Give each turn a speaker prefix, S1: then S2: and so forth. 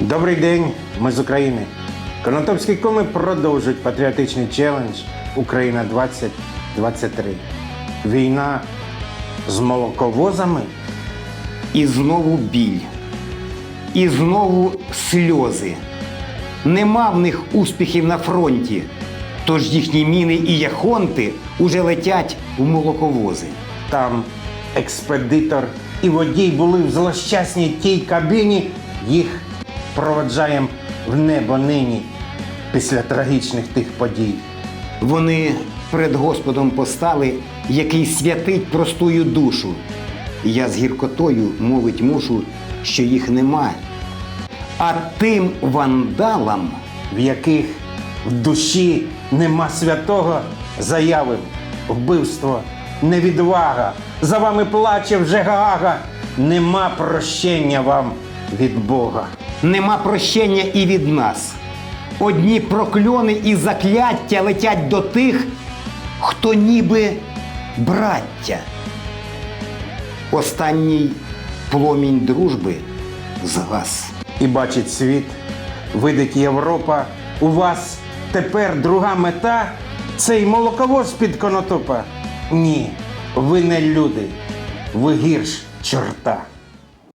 S1: Добрий день, ми з України. Конотопські коми продовжують патріотичний челендж Україна 2023. Війна з молоковозами.
S2: І знову біль. І знову сльози. Нема в них успіхів на фронті, тож їхні міни і яхонти уже летять в молоковози.
S1: Там експедитор і водій були в злощасній тій кабіні. Їх проводжаємо в небо нині після трагічних тих подій.
S2: Вони перед Господом постали, який святить простую душу. Я з гіркотою мовить мушу, що їх нема. А тим вандалам
S1: в яких в душі нема святого, заявив вбивство, невідвага. За вами плаче вже Гаага. Нема прощення вам від Бога.
S2: Нема прощення і від нас. Одні прокльони і закляття летять до тих, хто ніби браття. Останній пломінь дружби згас.
S1: І бачить світ, видить Європа. У вас тепер друга мета цей молоковоз під конотопа. Ні, ви не люди, ви гірш чорта.